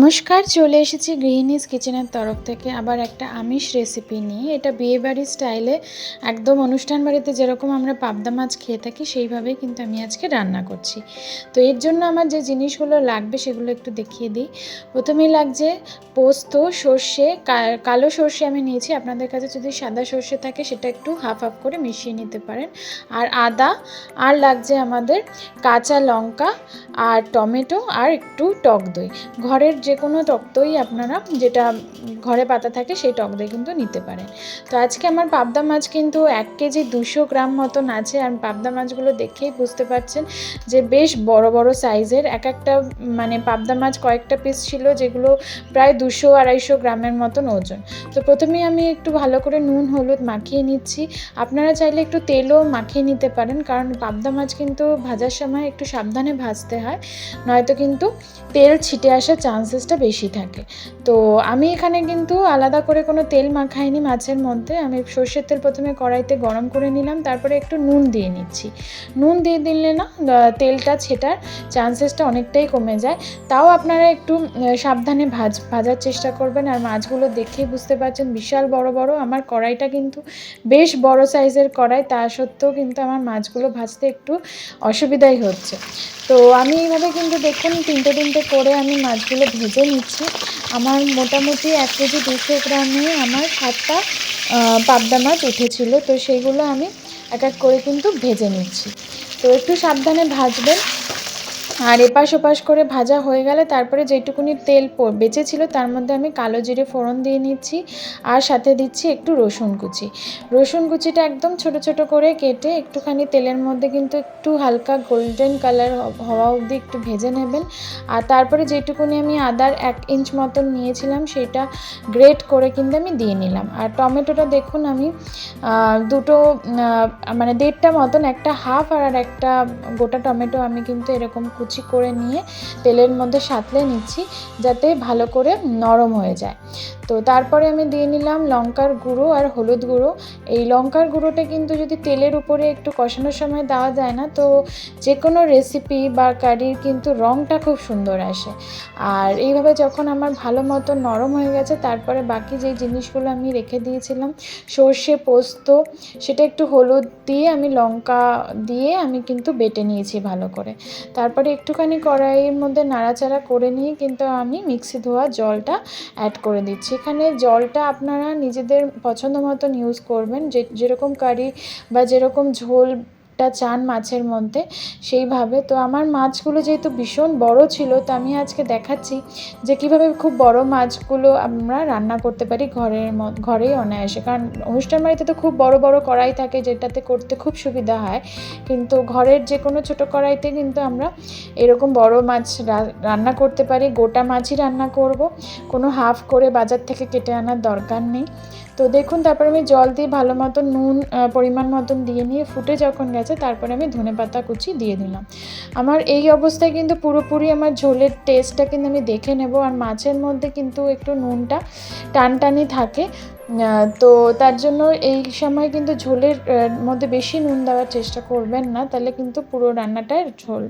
নমস্কার, চলে এসেছি গৃহিণীজ কিচেনের তরফ থেকে। আবার একটা আমিষ রেসিপি নিয়ে। এটা বিয়েবাড়ির স্টাইলে একদম অনুষ্ঠান বাড়িতে যেরকম আমরা পাবদা মাছ খেয়ে থাকি, সেইভাবেই কিন্তু আমি আজকে রান্না করছি। তো এর জন্য আমার যে জিনিসগুলো লাগবে সেগুলো একটু দেখিয়ে দিই। প্রথমেই লাগছে পোস্ত, সর্ষে কালো সর্ষে আমি নিয়েছি। আপনাদের কাছে যদি সাদা সর্ষে থাকে, সেটা একটু হাফ হাফ করে মিশিয়ে নিতে পারেন। আর আদা, আর লাগছে আমাদের কাঁচা লঙ্কা, আর টমেটো, আর একটু টক দই। ঘরের যে কোনো টক দই আপনারা যেটা ঘরে পাতা থাকে সেই টক দই কিন্তু নিতে পারেন। তো আজকে আমার পাবদা মাছ কিন্তু এক কেজি দুশো গ্রাম মতন আছে আর পাবদা মাছগুলো দেখেই বুঝতে পারছেন যে বেশ বড় বড় সাইজের। এক একটা মানে পাবদা মাছ কয়েকটা পিস ছিল যেগুলো প্রায় দুশো আড়াইশো গ্রামের মতন ওজন। তো প্রথমেই আমি একটু ভালো করে নুন, হলুদ মাখিয়ে নিচ্ছি। আপনারা চাইলে একটু তেলও মাখিয়ে নিতে পারেন কারণ পাবদা মাছ কিন্তু ভাজার সময় একটু সাবধানে ভাজতে হয়। নয়তো কিন্তু তেল ছিটে আসার চান্সেসটা বেশি থাকে। তো আমি এখানে কিন্তু আলাদা করে কোনো তেল মাখাইনি মাছের মধ্যে। আমি সর্ষের তেল প্রথমে কড়াইতে গরম করে নিলাম, তারপরে একটু নুন দিয়ে নিচ্ছি। নুন দিয়ে দিলে না তেলটা ছেটার চান্সেসটা অনেকটাই কমে যায়। তাও আপনারা একটু সাবধানে ভাজ, ভাজার চেষ্টা করবেন আর মাছগুলো দেখেই বুঝতে পারছেন বিশাল বড় বড়। আমার কড়াইটা কিন্তু বেশ বড় সাইজের কড়াই, তা সত্ত্বেও কিন্তু আমার মাছগুলো ভাজতে একটু অসুবিধাই হচ্ছে। তো আমি এইভাবে কিন্তু দেখুন তিনটে তিনটে করে আমি মাছগুলো ভেজে নিচ্ছি। আমার মোটামুটি এক কেজি দুশো গ্রামে আমার সাতটা পাবদা মাছ উঠেছিল। তো সেইগুলো আমি এক এক করে কিন্তু ভেজে নিচ্ছি। তো একটু সাবধানে ভাজবেন। আর এপাশ ওপাশ করে ভাজা হয়ে গেলে তারপরে যেটুকুনি তেল প- বেঁচেছিল তার মধ্যে আমি কালো জিরে ফোড়ন দিয়ে নিচ্ছি আর সাথে দিচ্ছি একটু রসুন কুচি। রসুন কুচিটা একদম ছোট ছোট করে কেটে একটুখানি তেলের মধ্যে কিন্তু একটু হালকা গোল্ডেন কালার হওয়া অবধি একটু ভেজে নেবেন। আর তারপরে যেটুকুনি আমি আদার এক ইঞ্চ মতন নিয়েছিলাম সেটা গ্রেট করে কিন্তু আমি দিয়ে নিলাম। আর টমেটোটা দেখুন আমি দুটো মানে দেড়টা মতন, একটা হাফ আর একটা গোটা টমেটো আমি কিন্তু এরকম কুচি করে নিয়ে তেলের মধ্যে সাঁতলে নিচ্ছি যাতে ভালো করে নরম হয়ে যায়। তো তারপরে আমি দিয়ে নিলাম লঙ্কার গুঁড়ো আর হলুদ গুঁড়ো। এই লঙ্কার গুঁড়োটা কিন্তু যদি তেলের উপরে একটু কষানোর সময় দেওয়া যায় না, তো যে কোনো রেসিপি বা কারির কিন্তু রঙটা খুব সুন্দর আসে। আর এইভাবে যখন আমার ভালো মতো নরম হয়ে গেছে, তারপরে বাকি যেই জিনিসগুলো আমি রেখে দিয়েছিলাম, সর্ষে পোস্ত, সেটা একটু হলুদ দিয়ে আমি লঙ্কা দিয়ে আমি কিন্তু বেটে নিয়েছি ভালো করে। তারপরে একটুখানি কড়াইয়ের মধ্যে নাড়াচাড়া করে নিয়ে কিন্তু আমি মিক্সি ধোয়া জলটা অ্যাড করে দিচ্ছি। এখানে জলটা আপনারা নিজেদের পছন্দ মতন ইউজ করবেন যে যেরকম কারি বা যেরকম ঝোলটা চান মাছের মধ্যে, সেইভাবে। তো আমার মাছগুলো যেহেতু ভীষণ বড় ছিল, তো আমি আজকে দেখাচ্ছি যে কীভাবে খুব বড় মাছগুলো আমরা রান্না করতে পারি ঘরের ঘরেই অনায়াসে। কারণ অনুষ্ঠান বাড়িতে তো খুব বড় বড় কড়াই থাকে, যেটাতে করতে খুব সুবিধা হয়। কিন্তু ঘরের যে কোনো ছোটো কড়াইতে কিন্তু আমরা এরকম বড় মাছ রান্না করতে পারি। গোটা মাছই রান্না করব। কোনো হাফ করে বাজার থেকে কেটে আনার দরকার নেই। তো দেখুন, তারপর আমি জল দিয়ে ভালো মতো নুন পরিমাণ মতন দিয়ে নিয়ে ফুটে যখন গেছে, তারপরে আমি ধনে পাতা কুচি দিয়ে দিলাম। আমার এই অবস্থায় কিন্তু পুরোপুরি আমার ঝোলের টেস্টটা কিন্তু আমি দেখে নেব, আর মাছের মধ্যে কিন্তু একটু নুনটা টানটানি থাকে। তো তার জন্য এই সময় কিন্তু ঝোলের মধ্যে বেশি নুন দেওয়ার চেষ্টা করবেন না, তাহলে কিন্তু পুরো রান্নাটার ঝোল,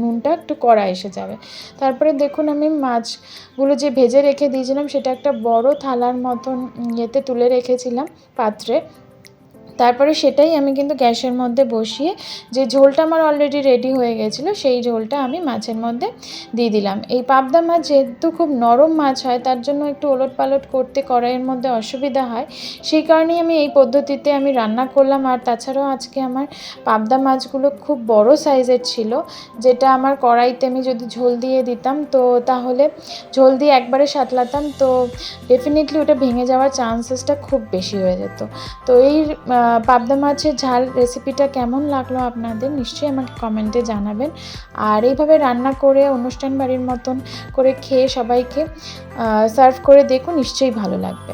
নুনটা একটু কড়া এসে যাবে। তারপরে দেখুন আমি মাছগুলো যে ভেজে রেখে দিয়েছিলাম, সেটা একটা বড় থালার মতন ইয়েতে তুলে রেখেছিলাম পাত্রে। তারপরে সেটাই আমি কিন্তু গ্যাসের মধ্যে বসিয়ে যে ঝোলটা আমার অলরেডি রেডি হয়ে গেছিল, সেই ঝোলটা আমি মাছের মধ্যে দিয়ে দিলাম। এই পাবদা মাছ যেহেতু খুব নরম মাছ হয়, তার জন্য একটু ওলট পালট করতে, কড়াইয়ের মধ্যে অসুবিধা হয়। সেই কারণেই আমি এই পদ্ধতিতে আমি রান্না করলাম। আর তাছাড়াও আজকে আমার পাবদা মাছগুলো খুব বড় সাইজের ছিল, যেটা আমার কড়াইতে আমি যদি ঝোল দিয়ে দিতাম, তো তাহলে ঝোল দিয়ে একবারে সাতলাতাম, তো ডেফিনেটলি ওটা ভেঙে যাওয়ার চান্সেসটা খুব বেশি হয়ে যেত। তো এই পাবদা মাছের ঝাল রেসিপিটা কেমন লাগল আপনাদের নিশ্চয়ই আমাকে কমেন্টে জানাবেন। আর এইভাবে রান্না করে, অনুষ্ঠান বাড়ির মতন করে খেয়ে সবাইকে সার্ভ করে দেখুন, নিশ্চয়ই ভালো লাগবে।